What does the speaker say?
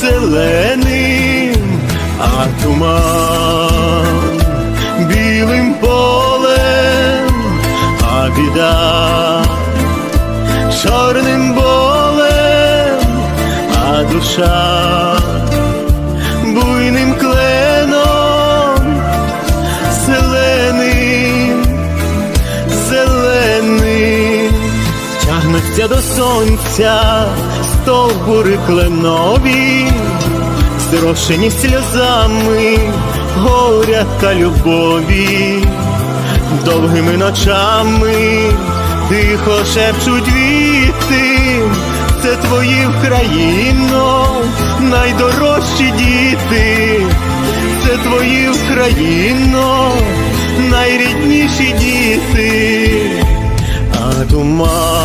зеленим, а туман білим полем, а біда чорним болем, а душа тягнуться до сонця стовбури кленові, зрошені сльозами горя та любові, довгими ночами тихо шепчуть віти, це твої Вкраїно, найдорожчі діти, це твої Вкраїно, найрідніші діти, а туман